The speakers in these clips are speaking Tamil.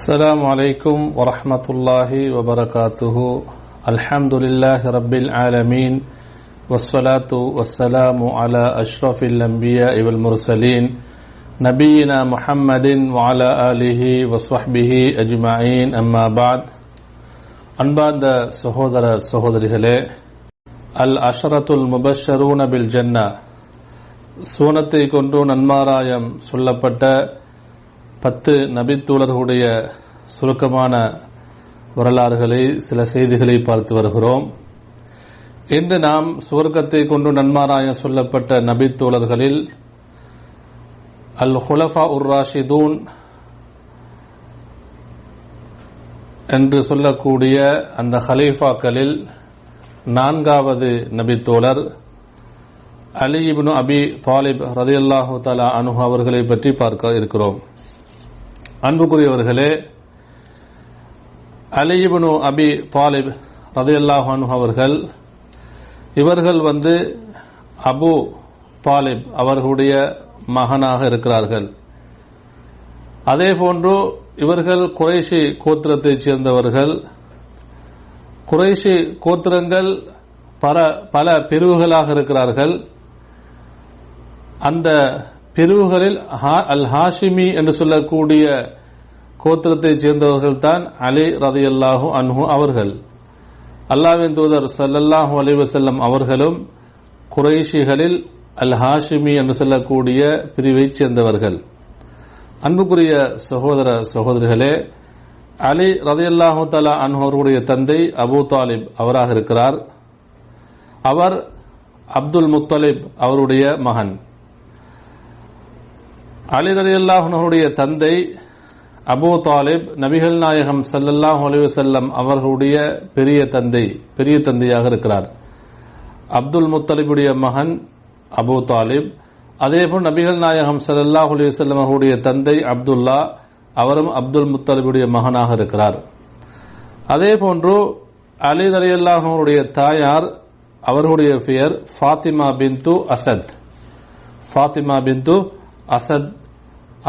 السلام عليكم ورحمة الله وبركاته الحمد لله رب العالمين والصلاة والسلام على أشرف الأنبياء والمرسلين نبينا محمد وعلى آله وصحبه أجمعين أما بعد அன்பார்ந்த சகோதர சகோதரிகளே அல் அஷரத்துல் முபஷரூன பில் ஜன்னா சூனத்தை கொண்டு நன்மாராயம் சொல்லப்பட்ட பத்து நபித்தூழர்களுடைய சுருக்கமான வரலாறுகளை சில செய்திகளை பார்த்து வருகிறோம். இன்று நாம் சுவர்க்கத்தை கொண்டு நன்மாராயம் சொல்லப்பட்ட நபித்தோழர்களில் அல் ஹுலஃபா உர் ராஷிதூன் என்று சொல்லக்கூடிய அந்த ஹலீஃபாக்களில் நான்காவது நபித்தோழர் அலி இப்னு அபி தாலிப் ரதியல்லாஹு தலா அனு அவர்களை பற்றி பார்க்க இருக்கிறோம். அன்புக்குரியவர்களே அலிபனு அபி தாலிப் ரதையல்லாஹானு அவர்கள் இவர்கள் வந்து அபு தாலிப் அவர்களுடைய மகனாக இருக்கிறார்கள். அதே போன்று இவர்கள் குறைஷி கோத்திரத்தைச் சேர்ந்தவர்கள். குறைஷி கோத்திரங்கள் பல பல பிரிவுகளாக இருக்கிறார்கள். அந்த பிரிவுகளில் அல் ஹாஷிமி என்று சொல்லக்கூடிய கோத்திரத்தைச் சேர்ந்தவர்கள் தான் அலி ரதி அல்லாஹு அன்ஹு அவர்கள். அல்லாவின் தூதர் சல்லல்லாஹு அலிவசல்லம் அவர்களும் குறைஷிகளில் அல் ஹாஷிமி என்று சொல்லக்கூடிய பிரிவைச் சேர்ந்தவர்கள். அன்புக்குரிய சகோதர சகோதரிகளே அலி ரதி அல்லாஹு தலா அன்ஹு அவர்களுடைய தந்தை அபு தாலிப் அவராக இருக்கிறார். அவர் அப்துல் முத்தலிப் அவருடைய மகன். அலி அலி அல்லாஹனுடைய தந்தை அபு தாலிப் நபிகள் நாயகம் சல்லல்லாஹ் அலிவசல்லம் அவர்களுடைய பெரிய தந்தை பெரிய தந்தையாக இருக்கிறார். அப்துல் முத்தலிபுடைய மகன் அபு தாலிப் அதேபோல் நபிகள் நாயகம் சல்லல்லாஹ் அலிவசல்லம் அவர்களுடைய தந்தை அப்துல்லா அவரும் அப்துல் முத்தலிபுடைய மகனாக இருக்கிறார். அதே போன்று அலி அலி அல்லாஹனுடைய தாயார் அவர்களுடைய பெயர் ஃபாத்திமா பிந்து அசத். ஃபாத்திமா பிந்து அசத்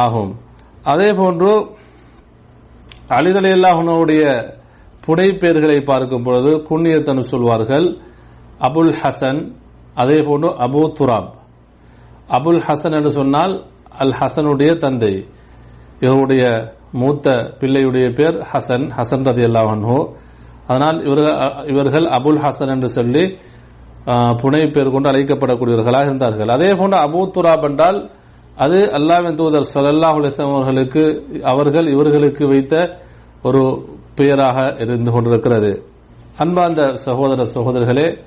ஆகும். அதே போன்று அலிதலி அல்லாஹனுடைய பார்க்கும் பொழுது குன்னியத்தனு சொல்வார்கள் அபுல் ஹசன் அதே போன்று அபு துராப். அபுல் ஹசன் என்று சொன்னால் அல் ஹசனுடைய தந்தை. இவருடைய மூத்த பிள்ளையுடைய பேர் ஹசன் ஹசன் ரதி அல்லாஹன்ஹோ அதனால் இவர்கள் இவர்கள் அபுல் ஹசன் என்று சொல்லி புனை பெயர் கொண்டு அழைக்கப்படக்கூடியவர்களாக இருந்தார்கள். அதே போன்று அபு துராப் என்றால் அது அல்லாவின் தூதர் சல்லாஹ் அவர்களுக்கு அவர்கள் இவர்களுக்கு வைத்த ஒரு பெயராக இருந்து கொண்டிருக்கிறது. அன்பார்ந்த சகோதர சகோதரர்களே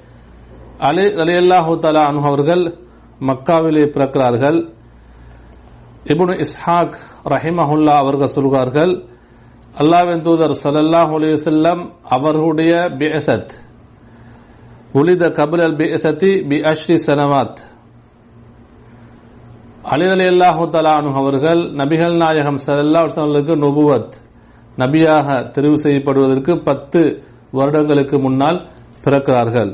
அலி அலி அல்லாஹு தலா அனு அவர்கள் மக்காவிலே பிறக்கிறார்கள். இபுன் இஸ்ஹாக் ரஹிமஹுல்லா அவர்கள் சொல்கிறார்கள் அல்லாவின் தூதர் சல்லாஹ் அலிவசல்லம் அவர்களுடைய பேசத் உலித கபில் அல் பி அஷ்ரி சனவாத். அலி அலி அல்லாஹு தலானு அவர்கள் நபிகள் நாயகம் சல்லா அவர்களுக்கு நுபுவத் நபியாக தெரிவு செய்யப்படுவதற்கு பத்து வருடங்களுக்கு முன்னால் பிறக்கிறார்கள்.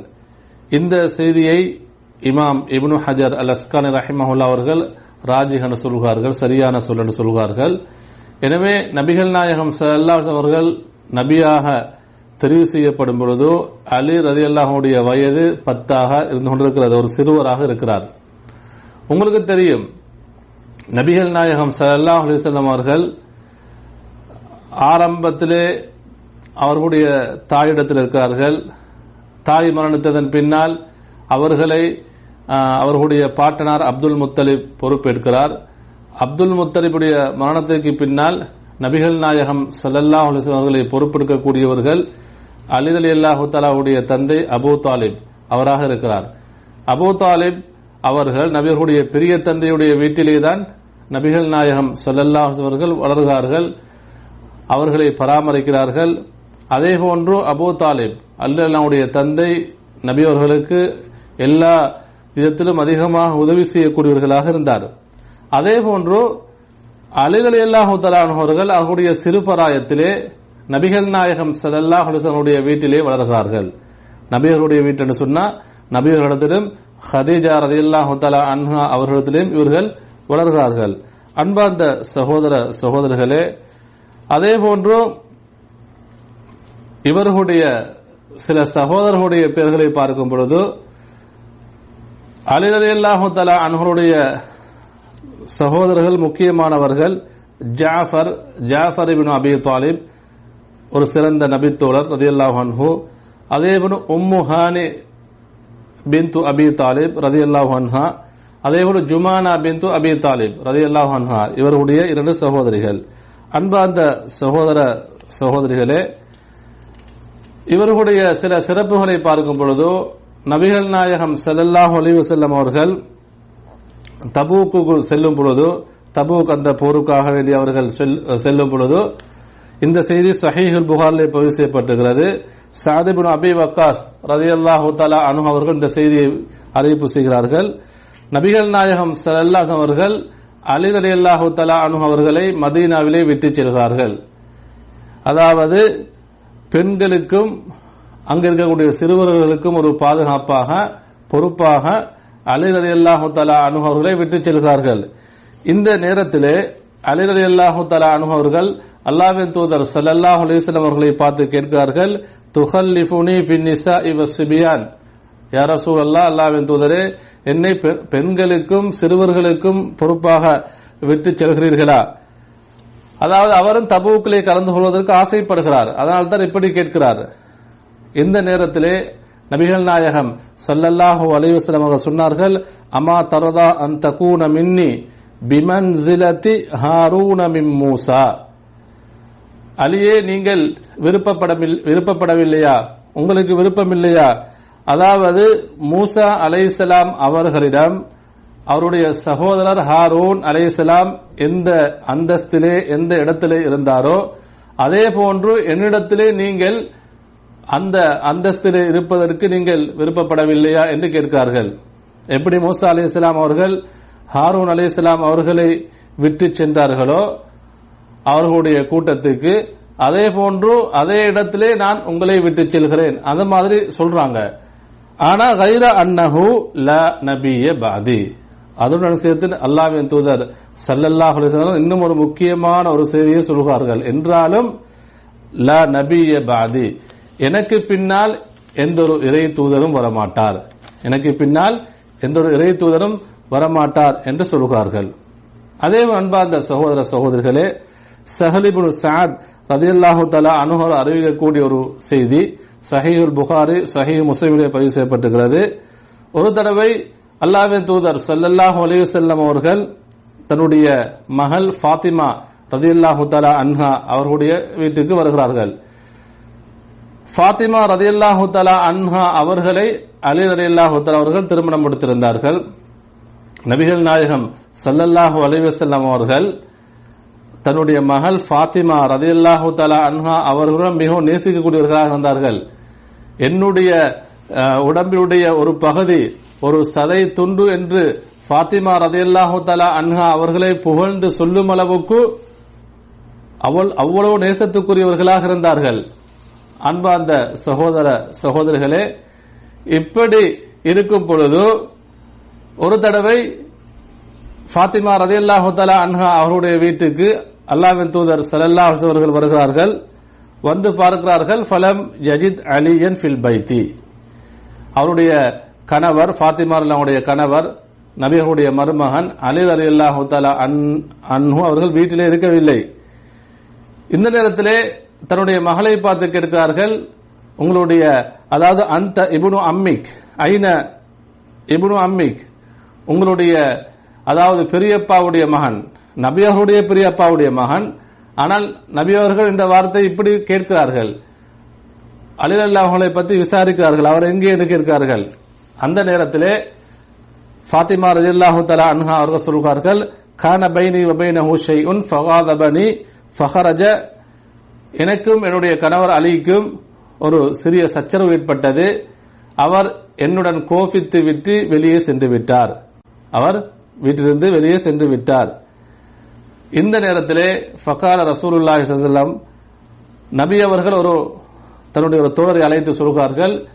இந்த செய்தியை இமாம் இப்னு ஹஜர் அல் அஸ்கானி ரஹிமஹுல்லா அவர்கள் ராஜிகன சொல்கிறார்கள் சரியான சொல் என்று சொல்கிறார்கள் எனவே நபிகள் நாயகம் சல்லா அவர்கள் நபியாக தெரிவு செய்யப்படும் பொழுதோ அலி ரதி அல்லாஹுடைய வயது பத்தாக இருந்து கொண்டிருக்கிறது ஒரு சிறுவராக இருக்கிறார். உங்களுக்கு தெரியும் நபிகள் நாயகம் சல்லாஹ் அலிசல்லாம் அவர்கள் ஆரம்பத்திலே அவர்களுடைய தாயிடத்தில் இருக்கிறார்கள். தாய் மரணத்ததன் பின்னால் அவர்களை அவர்களுடைய பாட்டனார் அப்துல் முத்தலிப் பொறுப்பேற்கிறார். அப்துல் முத்தலிபுடைய மரணத்திற்கு பின்னால் நபிகள் நாயகம் சல்லல்லா அலிஸ்லாம் அவர்களை பொறுப்பெடுக்கக்கூடியவர்கள் அலி அலி அல்லாஹு தாலாவுடைய தந்தை அபு தாலிப் அவராக இருக்கிறார். அபு தாலிப் அவர்கள் நபிகளுடைய பெரிய தந்தையுடைய வீட்டிலே தான் நபிகள் நாயகம் சொல்லல்லா அவர்கள் வளர்கிறார்கள். அவர்களை பராமரிக்கிறார்கள். அதே போன்று அபோ தாலிப் அல்லாவுடைய தந்தை நபி அவர்களுக்கு எல்லா விதத்திலும் அதிகமாக உதவி செய்யக்கூடியவர்களாக இருந்தார். அதே போன்று அலிகள் அல்லாஹு அவர்கள் அவருடைய சிறுபராயத்திலே நபிகள் நாயகம் சல்லாஹ் அவருடைய வீட்டிலே வளர்கிறார்கள். நபிகளுடைய வீட்டு சொன்னா நபிகளிடத்திலும் ஹதீஜா ரதியல்லாஹு தலா அன்ஹா அவர்களிடத்திலும் இவர்கள் வளர்கிறார்கள். அன்பார்ந்த சகோதர சகோதரர்களே அதே போன்று இவர்களுடைய சில சகோதரர்களுடைய பெயர்களை பார்க்கும் பொழுது அலிரலி அல்லாஹு தலா அன்ஹருடைய சகோதரர்கள் முக்கியமானவர்கள் Jafar Jafar ibn Abi Talib ஒரு சிறந்த நபித்தோழர் ரதி அல்லாஹ் அன்ஹு அதே போல உம்மு ஹானி பின்து அபி தாலிப் ரதி அல்லாஹ் அன்ஹா அதே போல ஜுமானா பிந்து அபி தாலிப் ரதி அல்லாஹ் அன்ஹா இவருடைய இரண்டு சகோதரிகள். அன்பார்ந்த சகோதர சகோதரிகளே இவர்களுடைய சில சிறப்புகளை பார்க்கும் பொழுது நபிகள் நாயகம் செல்லல்லாஹ் ஒலிவு செல்லம் அவர்கள் தபூக்கு செல்லும் பொழுது தபூக் அந்த போருக்காக வேண்டிய அவர்கள் செல்- செல்லும் பொழுது இந்த செய்தி சஹீஹுல் புகாரில் பதிவு செய்யப்பட்டிருக்கிறது. சாதிபின் அபி வக்காஸ் ரதியல்லாஹு தலா அனு அவர்கள் இந்த செய்தியை அறிவிப்பு செய்கிறார்கள். நபிகள் நாயகம் ஸல்லல்லாஹு அவர்கள் அலி அல்லாஹு தலா அனு அவர்களை மதீனாவிலே விட்டுச் செல்கிறார்கள். அதாவது பெண்களுக்கும் அங்கு இருக்கக்கூடிய சிறுவர்களுக்கும் ஒரு பாதுகாப்பாக பொறுப்பாக அலி அலி அல்லாஹு தலா அனுகவர்களை விட்டுச் செல்கிறார்கள். இந்த நேரத்திலே அலி அலி அல்லாஹு தலா அனுகவர்கள் அல்லாவின் தூதர் சல்லாஹ் அலைஹி அவர்களை பார்த்து கேட்கிறார்கள் துஹல்லிஃபுனி லிபுனி நிசா இவ சிபியான். யா சூழல்லா அல்லாஹ்வின் தூதரே என்னை பெ- பெண்களுக்கும் சிறுவர்களுக்கும் பொறுப்பாக விட்டுச் செல்கிறீர்களா? அதாவது அவரும் தபூக்கிலே கலந்து கொள்வதற்கு ஆசைப்படுகிறார். அதனால் தான் இப்படி கேட்கிறார். இந்த நேரத்திலே நபிகள் நாயகம் சல்லல்லாஹு அலைஹி அவர்கள் சொன்னார்கள் அமா தரதா அந்த தகூன மின்னி பிமன்சிலதி ஹாரூன மூசா. அலியே நீங்கள் விருப்பப்படவில்லையா? உங்களுக்கு விருப்பமில்லையா? அதாவது மூசா அலைசலாம் அவர்களிடம் அவருடைய சகோதரர் ஹாரூன் அலைசலாம் எந்த அந்தஸ்திலே எந்த இடத்திலே இருந்தாரோ அதே போன்று என்னிடத்திலே நீங்கள் அந்த அந்தஸ்திலே இருப்பதற்கு நீங்கள் விருப்பப்படவில்லையா என்று கேட்கிறார்கள். எப்படி மூசா அலைஹிஸ்ஸலாம் அவர்கள் ஹாரூன் அலைஹிஸ்ஸலாம் அவர்களை விட்டு சென்றார்களோ அவர்களுடைய கூட்டத்துக்கு அதே போன்று அதே இடத்திலே நான் உங்களை விட்டு செல்கிறேன். அந்த மாதிரி சொல்றாங்க. ஆனா கைர அன்னஹு ல நபிய பாதி. அதுடன் சேர்த்து அல்லாஹ்வின் தூதர் சல்லல்லாஹ் இன்னும் ஒரு முக்கியமான ஒரு செய்தியை சொல்கிறார்கள். என்றாலும் ல நபிய பாதி. எனக்கு பின்னால் எந்த ஒரு இறை தூதரும் வரமாட்டார். எனக்கு பின்னால் எந்த ஒரு இறை தூதரும் வரமாட்டார் என்று சொல்கிறார்கள். அதே அன்பார்ந்த சகோதர சகோதரிகளே சஹலிபுல் சாத் ரதியல்லாஹு தலா அனுகர் அறிவிக்கக்கூடிய ஒரு செய்தி சஹீஹுல் புகாரி சஹீ முஸ்லீமிலே பதிவு செய்யப்பட்டுகிறது ஒரு தடவை அல்லாவின் தூதர் சல்லல்லாஹ் அலைஹி செல்லம் அவர்கள் தன்னுடைய மகள் ஃபாத்திமா ரதியல்லாஹு தலா அன்ஹா அவர்களுடைய வீட்டுக்கு வருகிறார்கள். ஃபாத்திமா ரதியல்லாஹு தலா அன்ஹா அவர்களை அலி ரதியல்லாஹு தலா அவர்கள் திருமணம் முடித்திருந்தார்கள். நபிகள் நாயகம் சல்லல்லாஹு அலைஹி அவர்கள் தன்னுடைய மகள் ஃபாத்திமா ரதியல்லாஹு தலா அன்ஹா அவர்களும் மிகவும் நேசிக்கக்கூடியவர்களாக இருந்தார்கள். என்னுடைய உடம்பினுடைய ஒரு பகுதி ஒரு சதை துண்டு என்று ஃபாத்திமா ரதியல்லாஹு தலா அன்ஹா அவர்களை புகழ்ந்து சொல்லும் அளவுக்கு அவள் அவ்வளவு நேசத்துக்குரியவர்களாக இருந்தார்கள். அன்பார்ந்த சகோதர சகோதரிகளே இப்படி இருக்கும் பொழுது ஒரு தடவை ஃபாத்திமா ரதியல்லாஹு தலா அன்ஹா அவருடைய வீட்டுக்கு அல்லாவின் தூதர் சலல்லா அவர்கள் வருகிறார்கள். வந்து பார்க்கிறார்கள் ஃபலம் யஜித் அலியன் ஃபில் பைத்தி. அவருடைய கணவர் ஃபாத்திமா அல்லாவுடைய கணவர் நபிகளுடைய மருமகன் அலி ரலியல்லாஹு தஆலா அன் அன்ஹு அவர்கள் வீட்டிலே இருக்கவில்லை. இந்த நேரத்திலே தன்னுடைய மகளை பார்த்து கேட்கிறார்கள் உங்களுடைய அதாவது அந்த இபுனு அம்மிக் ஐன இபுனு அம்மிக் உங்களுடைய அதாவது பெரியப்பாவுடைய மகன் நபி அவர்களுடைய பெரியப்பாவுடைய மகன். ஆனால் நபி அவர்கள் இந்த வார்த்தை இப்படி கேட்கிறார்கள். அலிலல்லா அவர்களை பற்றி விசாரிக்கிறார்கள். அவர் எங்கே என்று கேட்கிறார்கள். அந்த நேரத்திலே ஃபாத்திமா ரஜில்லாஹு தலா அன்ஹா அவர்கள் சொல்கிறார்கள் கான பைனி ஹூஷே உன் ஃபகாதபனி ஃபஹரஜ. எனக்கும் என்னுடைய கணவர் அலிக்கும் ஒரு சிறிய சச்சரவு ஏற்பட்டது. அவர் என்னுடன் கோபித்து விட்டு வெளியே சென்று விட்டார். அவர் வீட்டிலிருந்து வெளியே சென்று விட்டார். இந்த நேரத்திலே ஃபக்கார ரசூலுல்லாஹி ஸல்லல்லாஹு நபி அவர்கள் ஒரு தன்னுடைய ஒரு தோழரை அழைத்து சொல்கிறார்கள்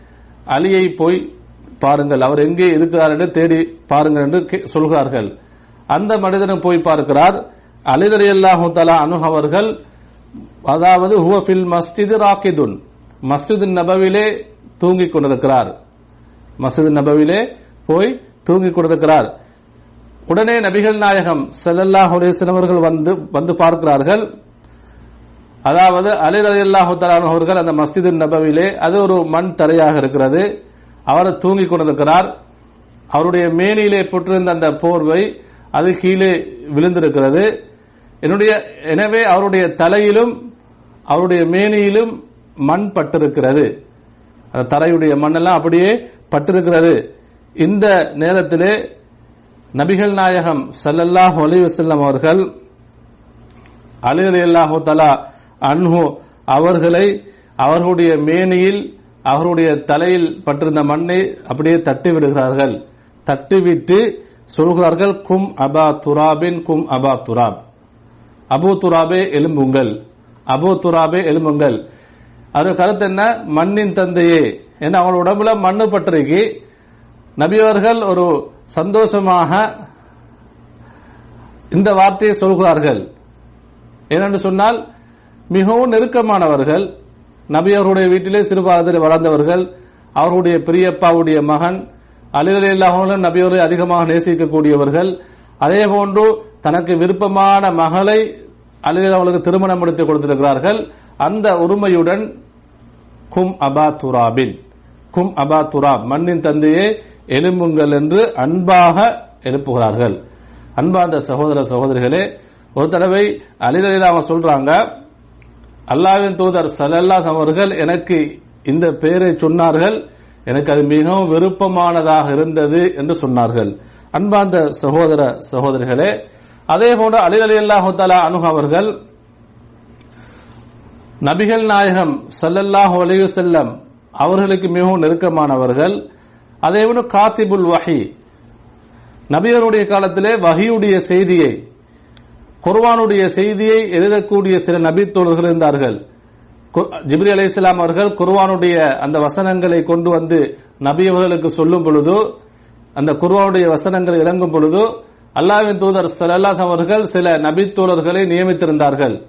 அலியை போய் பாருங்கள் அவர் எங்கே இருக்கிறார் என்று தேடி பாருங்கள் என்று கே- சொல்கிறார்கள். அந்த மனிதனும் போய் பார்க்கிறார். அலிதரி அல்லாஹு தலா அனு அவர்கள் அதாவது ஹுவஃபில் மஸ்ஜித் ராக்கிதுன் மஸ்ஜித் நபவிலே தூங்கிக் கொண்டிருக்கிறார். மஸ்ஜித் நபவிலே போய் தூங்கிக் கொண்டிருக்கிறார். உடனே நபிகள் நாயகம் ஸல்லல்லாஹு அவர்கள் வந்து வந்து பார்க்கிறார்கள். அதாவது அலி ரலியல்லாஹு தஆலா அவர்கள் அந்த மஸ்ஜிது நபவிலே அது ஒரு மண் தரையாக இருக்கிறது. அவர் தூங்கிக் கொண்டிருக்கிறார். அவருடைய மேனியிலே போட்டிருந்த அந்த போர்வை அது கீழே விழுந்திருக்கிறது. என்னுடைய எனவே அவருடைய தலையிலும் அவருடைய மேனியிலும் மண் பட்டிருக்கிறது. தரையுடைய மண்ணெல்லாம் அப்படியே பட்டிருக்கிறது. இந்த நேரத்திலே நபிகள் நாயகம் சல்லல்லாஹ் அலைஹி அவர்கள் அலி இல்லாஹு தலா அன்ஹு அவர்களை அவர்களுடைய மேனியில் அவருடைய தலையில் பட்டிருந்த மண்ணை அப்படியே தட்டி விடுகிறார்கள். தட்டிவிட்டு சொல்கிறார்கள் கும் அபா துராபின் கும் அபா துராப். அபு துராபே எலும்புங்கள் அபு துராபே எலும்புங்கள் அது கருத்து என்ன? மண்ணின் தந்தையே. ஏன்னா அவங்களோட உடம்புல மண்ணு பட்டிருக்கு. நபி அவர்கள் ஒரு சந்தோஷமாக இந்த வார்த்தையை சொல்கிறார்கள். ஏனென்று சொன்னால் மிகவும் நெருக்கமானவர்கள் நபி அவருடைய வீட்டிலே சிறுபாதத்தில் வளர்ந்தவர்கள் அவருடைய பெரியப்பாவுடைய மகன் அலிரலி இல்லாமலும் நபி அதிகமாக நேசிக்கக்கூடியவர்கள் அதே போன்று தனக்கு விருப்பமான மகளை அலிரலி அவர்களுக்கு திருமணம் முடித்து கொடுத்திருக்கிறார்கள். அந்த உரிமையுடன் கும் அபா துராபின். கும் அபா துராப். மண்ணின் தந்தையே எலும்புங்கள் என்று அன்பாக எழுப்புகிறார்கள். அன்பார்ந்த சகோதர சகோதரிகளே ஒரு தடவை அலிரலில் அவங்க சொல்றாங்க அல்லாவின் தூதர் சலல்லாஸ் அவர்கள் எனக்கு இந்த பெயரை சொன்னார்கள். எனக்கு அது மிகவும் விருப்பமானதாக இருந்தது என்று சொன்னார்கள். அன்பார்ந்த சகோதர சகோதரிகளே அதே போன்று அலி அலி அல்லாஹு அனுக அவர்கள் நபிகள் நாயகம் சல்லல்லாஹு அலைஹி வஸல்லம் அவர்களுக்கு மிகவும் நெருக்கமானவர்கள். அதே காத்திபுல் வஹி நபியருடைய காலத்திலே வஹியுடைய செய்தியை குர்வானுடைய செய்தியை எழுதக்கூடிய சில நபித்தோழர்கள் இருந்தார்கள். கு- ஜிப்ரி அலி இஸ்லாம் அவர்கள் குர்வானுடைய அந்த வசனங்களை கொண்டு வந்து நபி அவர்களுக்கு சொல்லும் பொழுது அந்த குர்வானுடைய வசனங்கள் இறங்கும் பொழுது அல்லாவின் தூதர் சலல்லாஸ் அவர்கள் சில நபித்தோழர்களை நியமித்திருந்தார்கள்.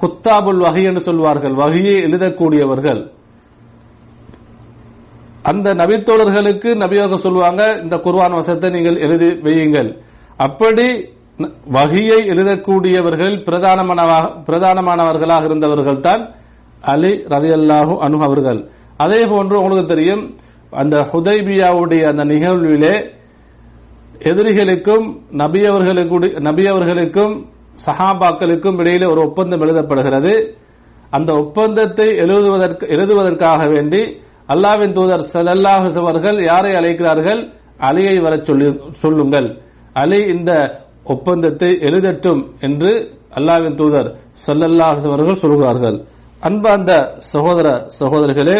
குத்தாபுல் வகை என்று சொல்வார்கள். வகையை எழுதக்கூடியவர்கள். அந்த நபித்தோழர்களுக்கு நபியாக சொல்லுவாங்க இந்த குர்வான் வசத்தை நீங்கள் எழுதி வையுங்கள். அப்படி வகையை எழுதக்கூடியவர்கள் பிரதானமானவர்களாக இருந்தவர்கள் தான் அலி ரதியல்லாஹு அனு அவர்கள். அதே போன்று உங்களுக்கு தெரியும் அந்த ஹுதைபியாவுடைய அந்த நிகழ்விலே எதிரிகளுக்கும் நபியவர்களுக்கு நபியவர்களுக்கும் சஹாபாக்களுக்கும் இடையிலே ஒரு ஒப்பந்தம் எழுதப்படுகிறது. அந்த ஒப்பந்தத்தை எழுதுவதற்கு எழுதுவதற்காக வேண்டி அல்லாவின் தூதர் ஸல்லல்லாஹு அவர்கள் யாரை அழைக்கிறார்கள்? அலியை வரச் சொல்லி சொல்லுங்கள். அலி இந்த ஒப்பந்தத்தை எழுதட்டும் என்று அல்லாவின் தூதர் ஸல்லல்லாஹு அவர்கள் சொல்கிறார்கள். அன்பார்ந்த சகோதர சகோதரிகளே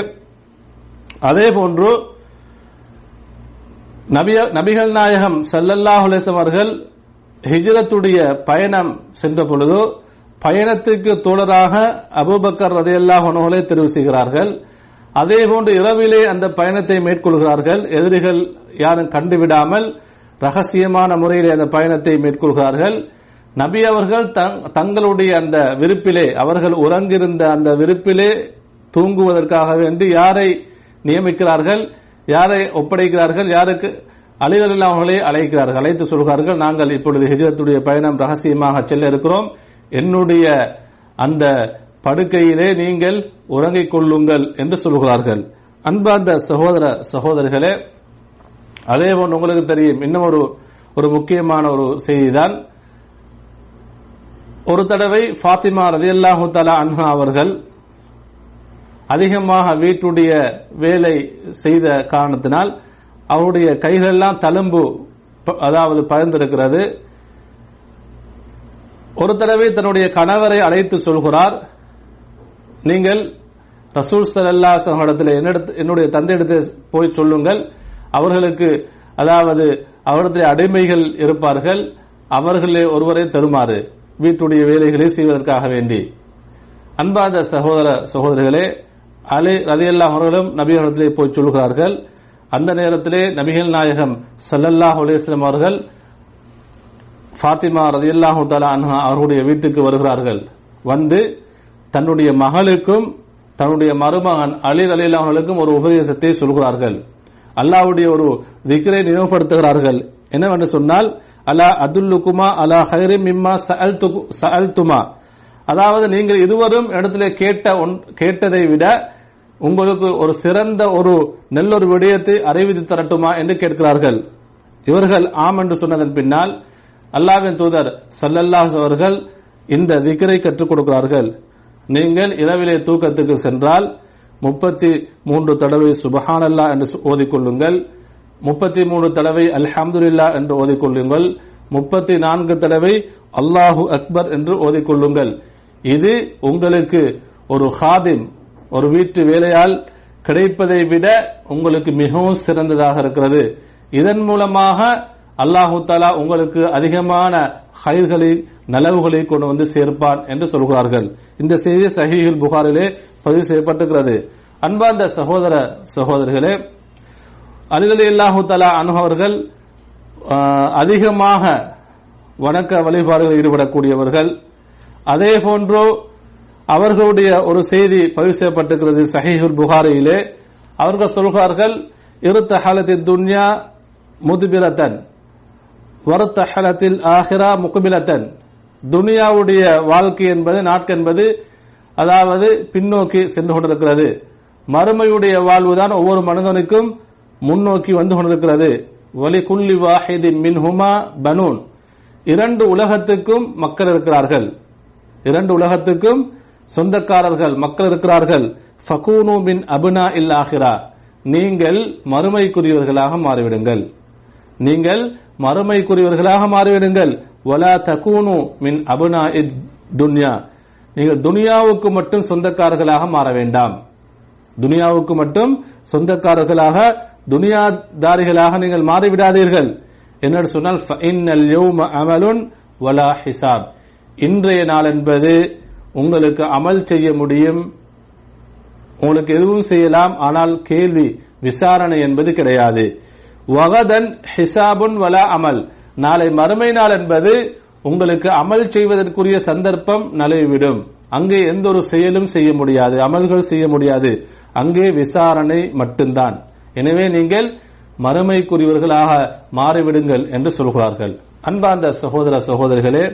அதே போன்று நபிகள் நாயகம் ஸல்லல்லாஹு அவர்கள் ஹிஜரத்துடைய பயணம் சென்ற பொழுது பயணத்துக்கு தோழராக அபூபக்கர் ரதையல்லா உணவுகளை தெரிவு செய்கிறார்கள். அதே போன்று இரவிலே அந்த பயணத்தை மேற்கொள்கிறார்கள். எதிரிகள் யாரும் கண்டுவிடாமல் ரகசியமான முறையிலே அந்த பயணத்தை மேற்கொள்கிறார்கள். நபி அவர்கள் தங்- தங்களுடைய அந்த விருப்பிலே அவர்கள் உறங்கிருந்த அந்த விருப்பிலே தூங்குவதற்காக வேண்டி யாரை நியமிக்கிறார்கள்? யாரை ஒப்படைக்கிறார்கள்? யாருக்கு? அலிகள் அவர்களை அழைக்கிறார்கள். அழைத்து சொல்கிறார்கள் நாங்கள் இப்பொழுது ஹிஜரத்துடைய பயணம் ரகசியமாக செல்ல இருக்கிறோம். என்னுடைய அந்த படுக்கையிலே நீங்கள் உறங்கிக் கொள்ளுங்கள் என்று சொல்கிறார்கள். அன்பார்ந்த சகோதர சகோதரிகளே அதே போன்று உங்களுக்கு தெரியும் இன்னும் ஒரு ஒரு முக்கியமான ஒரு செய்திதான். ஒரு தடவை ஃபாத்திமா ரதியல்லாஹு தலா அன்ஹா அவர்கள் அதிகமாக வீட்டுடைய வேலை செய்த காரணத்தினால் அவருடைய கைகளெல்லாம் தழும்பு ப- அதாவது பயந்திருக்கிறது ஒரு தடவை தன்னுடைய கணவரை அழைத்து சொல்கிறார். நீங்கள் ரசூல் சல்லா இடத்துல என்னுடைய தந்தையிடத்தில் போய் சொல்லுங்கள். அவர்களுக்கு அதாவது அவரிடத்தில் அடிமைகள் இருப்பார்கள். அவர்களே ஒருவரை தருமாறு வீட்டுடைய வேலைகளை செய்வதற்காக வேண்டி. அன்பாத சகோதர சகோதரிகளே அலி ரதியல்லாஹ் அவர்களும் நபிகளிடத்திலே போய் சொல்கிறார்கள். அந்த நேரத்திலே நபிகள் நாயகம் சல்லல்லாஹ் அலைஹி அவர்கள் ஃபாத்திமா ரதியல்லாஹு தஆலா அன்ஹா அவர்களுடைய வீட்டுக்கு வருகிறார்கள். வந்து தன்னுடைய மகளுக்கும் தன்னுடைய மருமகன் அலி அலில் அவர்களுக்கும் ஒரு உபதேசத்தை சொல்கிறார்கள். அல்லாவுடைய ஒரு திக்ரை நினைவுபடுத்துகிறார்கள். என்னவென்று சொன்னால் அலா அதுல்லுக்குமா அலா ஹைரி மிம்மா சஅல்துமா. அதாவது நீங்கள் இருவரும் இடத்துல கேட்ட ஒன்- கேட்டதை விட உங்களுக்கு ஒரு சிறந்த ஒரு நல்லொரு விடயத்தை அறிவித்து தரட்டுமா என்று கேட்கிறார்கள். இவர்கள் ஆம் என்று சொன்னதன் பின்னால் அல்லாவின் தூதர் சல்லல்லாஸ் அவர்கள் இந்த திக்ரை கற்றுக் கொடுக்கிறார்கள். நீங்கள் இரவிலே தூக்கத்துக்கு சென்றால் முப்பத்தி மூன்று தடவை சுபஹானல்லா என்று ஓதிக்கொள்ளுங்கள். முப்பத்தி மூன்று தடவை அல்ஹம்துல்லா என்று ஓதிக்கொள்ளுங்கள். முப்பத்தி நான்கு தடவை அல்லாஹு அக்பர் என்று ஓதிக்கொள்ளுங்கள். இது உங்களுக்கு ஒரு ஹாதிம் ஒரு வீட்டு வேலையால் கிடைப்பதை விட உங்களுக்கு மிகவும் சிறந்ததாக இருக்கிறது. இதன் மூலமாக அல்லாஹு தாலா உங்களுக்கு அதிகமான ஹைர்களை நலவுகளை கொண்டு வந்து சேர்ப்பான் என்று சொல்கிறார்கள். இந்த செய்தி சஹீஹுல் புகாரிலே பதிவு செய்யப்பட்டிருக்கிறது. அன்பார்ந்த சகோதர சகோதரிகளே அலிகலி அல்லாஹு தலா அனுபவர்கள் அதிகமாக வணக்க வழிபாடுகளில் ஈடுபடக்கூடியவர்கள். அதே போன்று அவர்களுடைய ஒரு செய்தி பதிவு செய்யப்பட்டிருக்கிறது சஹீஹுல் புகாரியிலே. அவர்கள் சொல்கிறார்கள் இருத்த ஹலத்தி துன்யா முதுபிரத்தன். வரத்தஹலத்தில் ஆஹிரா முகுபிலத்தன் துனியாவுடைய வாழ்க்கை என்பது நாட்கு என்பது அதாவது பின்னோக்கி சென்று கொண்டிருக்கிறது. மறுமையுடைய வாழ்வுதான் ஒவ்வொரு மனிதனுக்கும் முன்னோக்கி வந்து கொண்டிருக்கிறது. வலி குல்லி வாஹிதின் மின்ஹுமா பனூன். இரண்டு உலகத்துக்கும் மக்கள் இருக்கிறார்கள். இரண்டு உலகத்துக்கும் சொந்தக்காரர்கள் மக்கள் இருக்கிறார்கள். ஃபகூனு மின் அபுனா இல் ஆஹிரா. நீங்கள் மறுமைக்குரியவர்களாக மாறிவிடுங்கள். நீங்கள் மறுமைக்குரியவர்களாக மாறிவிடுங்கள். வலா தகூனு மின் அபுனா இத் துன்யா. நீங்கள் துனியாவுக்கு மட்டும் சொந்தக்காரர்களாக மாற வேண்டாம். துனியாவுக்கு மட்டும் சொந்தக்காரர்களாக துனியாதாரிகளாக நீங்கள் மாறிவிடாதீர்கள். என்னென்னு சொன்னால் ஃபைனல் யௌம அமலுன் வலா ஹிசாப். இன்றைய நாள் என்பது உங்களுக்கு அமல் செய்ய முடியும். உங்களுக்கு எதுவும் செய்யலாம் ஆனால் கேள்வி விசாரணை என்பது கிடையாது. வகதன் ஹிசாபுன் வலா அமல். நாளை மறுமை நாள் என்பது உங்களுக்கு அமல் செய்வதற்குரிய சந்தர்ப்பம் நலைவிடும் அங்கே எந்த ஒரு செயலும் செய்ய முடியாது அமல்கள் செய்ய முடியாது. அங்கே விசாரணை மட்டும்தான். எனவே நீங்கள் மறுமைக்குரியவர்களாக மாறிவிடுங்கள் என்று சொல்கிறார்கள். அன்பார்ந்த சகோதர சகோதரிகளே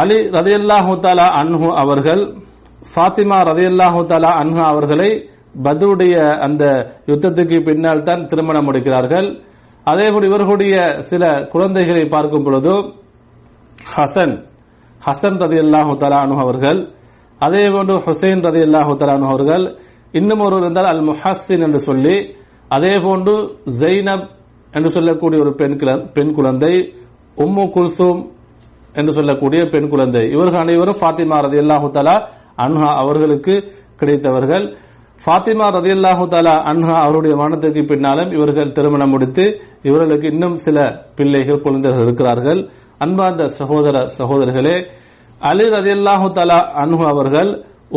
அலி ரதையல்லாஹு தாலா அன்ஹு அவர்கள் ஃபாத்திமா ரதையல்லாஹு தாலா அன்ஹு அவர்களை பத்ருடைய அந்த யுத்தத்துக்கு பின்னால் தான் திருமணம் முடிக்கிறார்கள். அதேபோல் இவர்களுடைய சில குழந்தைகளை பார்க்கும் பொழுது ஹசன் ஹசன் ரதி அல்லாஹு தலானு அவர்கள் அதே போன்று ஹுசைன் ரதி அல்லாஹு தலானு அவர்கள் இன்னும் ஒருவர் இருந்தால் அல் முஹஸ்ஸின் என்று சொல்லி அதே போன்று ஜெய்னப் என்று சொல்லக்கூடிய ஒரு பெண் பெண் குழந்தை உம்மு குல்சூம் என்று சொல்லக்கூடிய பெண் குழந்தை. இவர்கள் அனைவரும் ஃபாத்திமா ரதி அல்லாஹு தலா அன்ஹா அவர்களுக்கு கிடைத்தவர்கள். ஃபாத்திமா ரதி அல்லாஹு தலா அன்ஹா அவருடைய மரணத்திற்கு பின்னாலும் இவர்கள் திருமணம் முடித்து இவர்களுக்கு இன்னும் சில பிள்ளைகள் குழந்தைகள் இருக்கிறார்கள். அன்பார்ந்த சகோதர சகோதரர்களே அலி ரதி அல்லாஹு தலா அன்ஹு அவர்கள்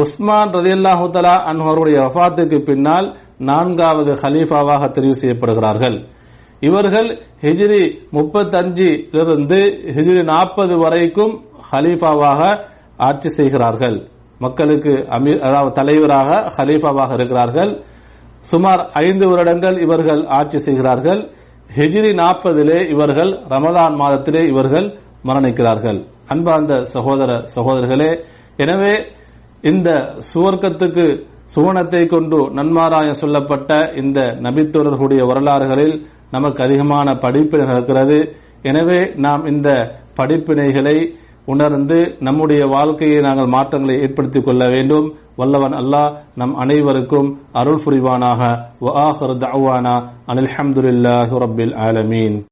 உஸ்மான் ரதி அல்லாஹு தலா அன்ஹு அவருடைய வஃபாத்துக்கு பின்னால் நான்காவது ஹலீஃபாவாக தெரிவு செய்யப்படுகிறார்கள். இவர்கள் ஹிஜ்ரி முப்பத்தஞ்சிலிருந்து ஹிஜ்ரி நாற்பது வரைக்கும் ஹலீஃபாவாக ஆட்சி செய்கிறார்கள். மக்களுக்கு அமீர் அதாவது தலைவராக ஹலீஃபாவாக இருக்கிறார்கள். சுமார் ஐந்து வருடங்கள் இவர்கள் ஆட்சி செய்கிறார்கள். ஹெஜிரி நாற்பதிலே இவர்கள் ரமதான் மாதத்திலே இவர்கள் மரணிக்கிறார்கள். அன்பார்ந்த சகோதர சகோதரர்களே எனவே இந்த சுவர்க்கத்துக்கு சுவனத்தை கொண்டு நன்மாராய சொல்லப்பட்ட இந்த நபித்தோழர்களுடைய வரலாறுகளில் நமக்கு அதிகமான படிப்பினை இருக்கிறது எனவே நாம் இந்த படிப்பினைகளை உணர்ந்து நம்முடைய வாழ்க்கையை நாங்கள் மாற்றங்களை ஏற்படுத்திக் கொள்ள வேண்டும். வல்லவன் அல்லாஹ் நம் அனைவருக்கும் அருள் புரிவானாக. வ அனில் ஹம்துலில்லாஹி ரப்பில் ஆலமீன்.